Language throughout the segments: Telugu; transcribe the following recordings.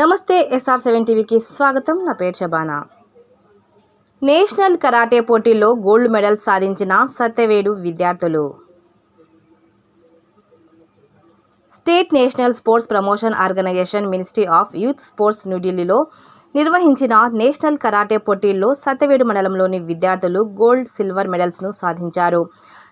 నమస్తే ఎస్ఆర్ సెవెన్ టీవీకి స్వాగతం. నా పేరు శబానా నేషనల్ కరాటే పోటీల్లో గోల్డ్ మెడల్ సాధించిన సత్యవేడు విద్యార్థులు. State national sports promotion organisation ministry of youth sports న్యూఢిల్లీలో నిర్వహించిన నేషనల్ కరాటే పోటీల్లో సత్యవేడు మండలంలోని విద్యార్థులు గోల్డ్ సిల్వర్ మెడల్స్ను సాధించారు.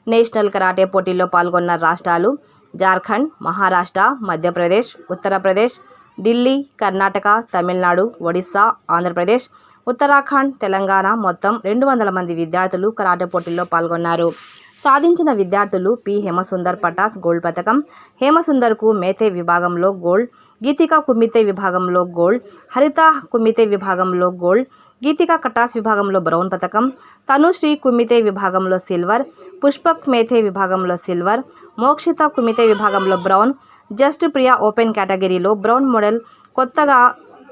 నేషనల్ కరాటే పోటీల్లో పాల్గొన్న రాష్ట్రాలు జార్ఖండ్ మహారాష్ట్ర మధ్యప్రదేశ్ ఉత్తరప్రదేశ్ ఢిల్లీ కర్ణాటక తమిళనాడు ఒడిశా ఆంధ్రప్రదేశ్ ఉత్తరాఖండ్ తెలంగాణ మొత్తం రెండు వందల మంది విద్యార్థులు కరాటే పోటీల్లో పాల్గొన్నారు. సాధించిన విద్యార్థులు పి. హేమసుందర్ పటాస్ గోల్డ్ పథకం హేమసుందర్కు మేతే విభాగంలో గోల్డ్ గీతిక కుమ్మితే విభాగంలో గోల్డ్ హరిత కుమ్మితే విభాగంలో గోల్డ్ గీతిక కటాస్ విభాగంలో బ్రౌన్ పథకం తనుశ్రీ కుమ్మితే విభాగంలో సిల్వర్ పుష్పక్ మేథే విభాగంలో సిల్వర్ మోక్షిత కుమ్మితే విభాగంలో బ్రౌన్ జస్ట్ ప్రియా ఓపెన్ కేటగిరీలో బ్రౌన్ మోడల్ కొత్తగా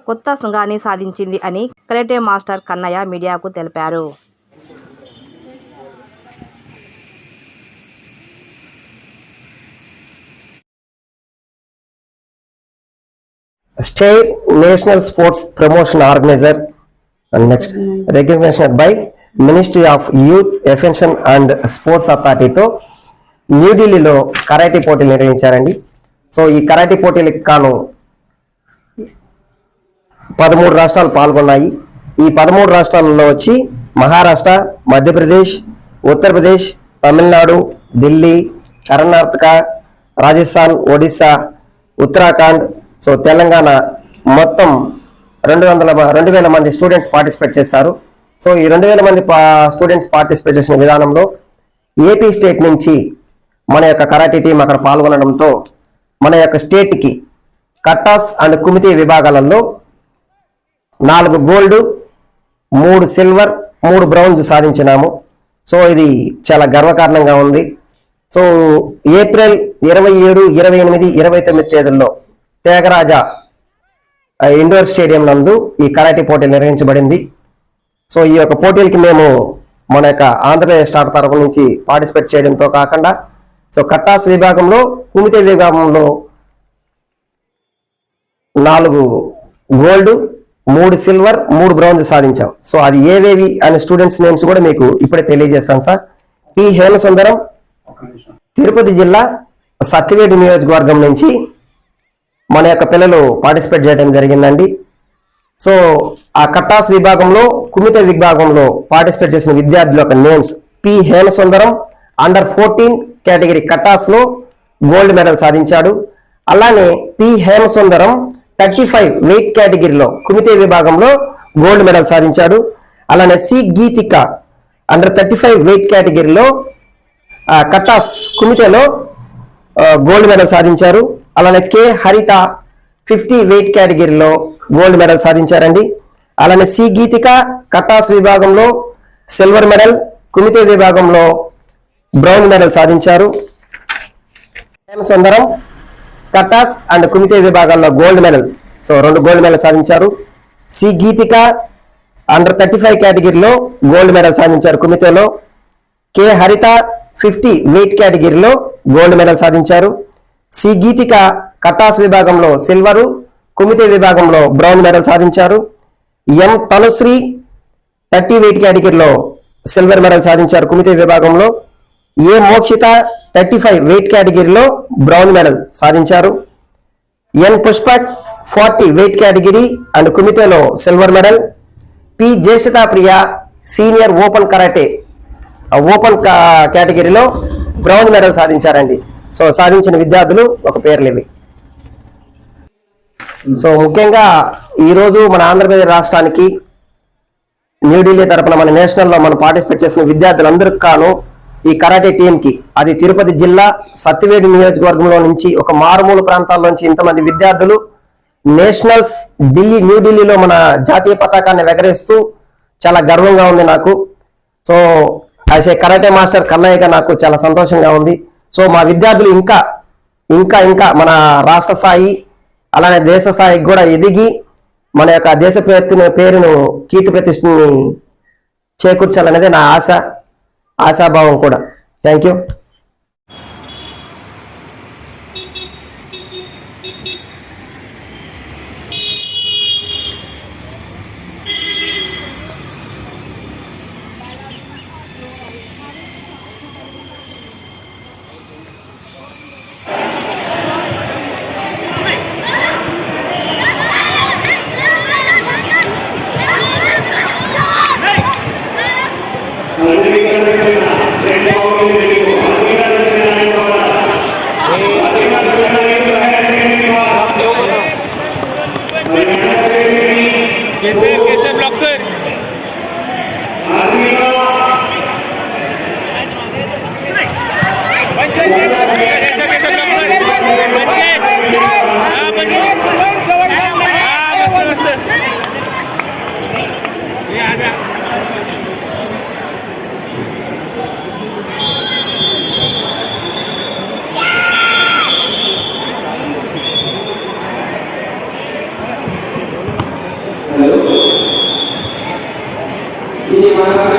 కొత్త సంఘాన్ని సాధించింది అని క్రెటే మాస్టర్ కన్నయ్య మీడియాకు తెలిపారు. State national sports promotion organiser. And next recognition by ministry of youth affairs and sports అథారిటీతో న్యూఢిల్లీలో కరాటీ పోటీలు నిర్వహించారండి. సో ఈ కరాటి పోటీలకు కాను పదమూడు రాష్ట్రాలు పాల్గొన్నాయి. ఈ పదమూడు రాష్ట్రాలలో వచ్చి మహారాష్ట్ర మధ్యప్రదేశ్ ఉత్తరప్రదేశ్ తమిళనాడు ఢిల్లీ కర్ణాటక రాజస్థాన్ ఒడిస్సా ఉత్తరాఖండ్ సో తెలంగాణ మొత్తం రెండు వందల రెండు వేల మంది స్టూడెంట్స్ పార్టిసిపేట్ చేశారు. సో ఈ రెండు వేల మంది పా- స్టూడెంట్స్ పార్టిసిపేట్ చేసిన విధానంలో ఏపీ స్టేట్ నుంచి మన యొక్క కరాటే టీం అక్కడ పాల్గొనడంతో మన యొక్క స్టేట్కి కట్టాస్ అండ్ కుమితి విభాగాలలో నాలుగు గోల్డ్ మూడు సిల్వర్ మూడు బ్రౌన్స్ సాధించినాము. సో ఇది చాలా గర్వకారణంగా ఉంది. సో ఏప్రిల్ ఇరవై ఏడు ఇరవై ఎనిమిది ఇరవై తొమ్మిది తేదీల్లో త్యాగరాజ ఇండోర్ స్టేడియం నందు ఈ కరాటే పోటీలు నిర్వహించబడింది. సో ఈ యొక్క పోటీలకి మేము మన యొక్క ఆంధ్రప్రదేశ్ స్టార్ తరపు నుంచి పార్టిసిపేట్ చేయడంతో కాకుండా సో కట్టాస్ విభాగంలో కుమితే విభాగంలో నాలుగు గోల్డ్ మూడు సిల్వర్ మూడు బ్రౌన్స్ సాధించాం. సో అది ఏవేవి అనే స్టూడెంట్స్ నేమ్స్ కూడా మీకు ఇప్పుడే తెలియజేస్తాను సార్. పి. హేమసుందరం తిరుపతి జిల్లా సత్యవేడు నియోజకవర్గం నుంచి మన యొక్క పిల్లలు పార్టిసిపేట్ చేయడం జరిగిందండి. సో ఆ కట్టాస్ విభాగంలో కుమిత విభాగంలో పార్టిసిపేట్ చేసిన విద్యార్థుల యొక్క names P. Hemasundaram under fourteen category కటాస్లో gold medal సాధించాడు. అలానే P Hemasundaram thirty five weight కేటగిరీలో కుమితే విభాగంలో గోల్డ్ మెడల్ సాధించాడు. అలానే C Geethika under thirty five weight కేటగిరీలో కటాస్ కుమితేలో గోల్డ్ మెడల్ సాధించారు. అలానే కె హరిత ఫిఫ్టీ వెయిట్ కేటగిరీలో గోల్డ్ మెడల్ సాధించారండి. అలానే సి గీతిక కటాస్ విభాగంలో సిల్వర్ మెడల్ కుమితే విభాగంలో బ్రౌన్ మెడల్ సాధించారు. సుందరం కటాస్ అండ్ కుమితే విభాగాల్లో గోల్డ్ మెడల్. సో రెండు గోల్డ్ మెడల్ సాధించారు. C Geethika under thirty five కేటగిరీలో గోల్డ్ మెడల్ సాధించారు కుమితేలో. కె హరిత ఫిఫ్టీ వెయిట్ కేటగిరీలో గోల్డ్ మెడల్ సాధించారు. సి గీతిక కటాస్ విభాగంలో సిల్వరు కుమితే విభాగంలో బ్రౌన్ మెడల్ సాధించారు. ఎం తనుశ్రీ థర్టీ వెయిట్ కేటగిరీలో సిల్వర్ మెడల్ సాధించారు కుమితే విభాగంలో. A Mokshitha thirty five weight కేటగిరీలో బ్రౌన్ మెడల్ సాధించారు? N Pushpak forty weight category and కుమితేలో silver medal. P Jyeshtatha Priya senior open karate open కేటగిరీలో బ్రౌన్ మెడల్ సాధించారండి. సో సాధించిన విద్యార్థులు ఒక పేర్లు ఇవి. సో ముఖ్యంగా ఈరోజు మన ఆంధ్రప్రదేశ్ రాష్ట్రానికి న్యూఢిల్లీ తరపున మన నేషనల్లో మనం పార్టిసిపేట్ చేసిన విద్యార్థులందరికీ కాను ఈ కరాటే టీంకి. అది తిరుపతి జిల్లా సత్తివేడి నియోజకవర్గంలో నుంచి ఒక మారుమూల ప్రాంతాల్లోంచి ఇంతమంది విద్యార్థులు నేషనల్స్ ఢిల్లీ న్యూఢిల్లీలో మన జాతీయ పతాకాన్ని ఎగరేస్తూ చాలా గర్వంగా ఉంది నాకు. So as a karate master కన్నయ్యగా నాకు చాలా సంతోషంగా ఉంది. సో మా విద్యార్థులు ఇంకా ఇంకా ఇంకా మన రాష్ట్ర స్థాయి అలానే దేశ స్థాయికి కూడా ఎదిగి మన యొక్క దేశ పేరును పేరును కీర్తి ప్రతిష్టని చేకూర్చాలనేది నా ఆశ. ఆశాభావం కూడా. Thank you Y se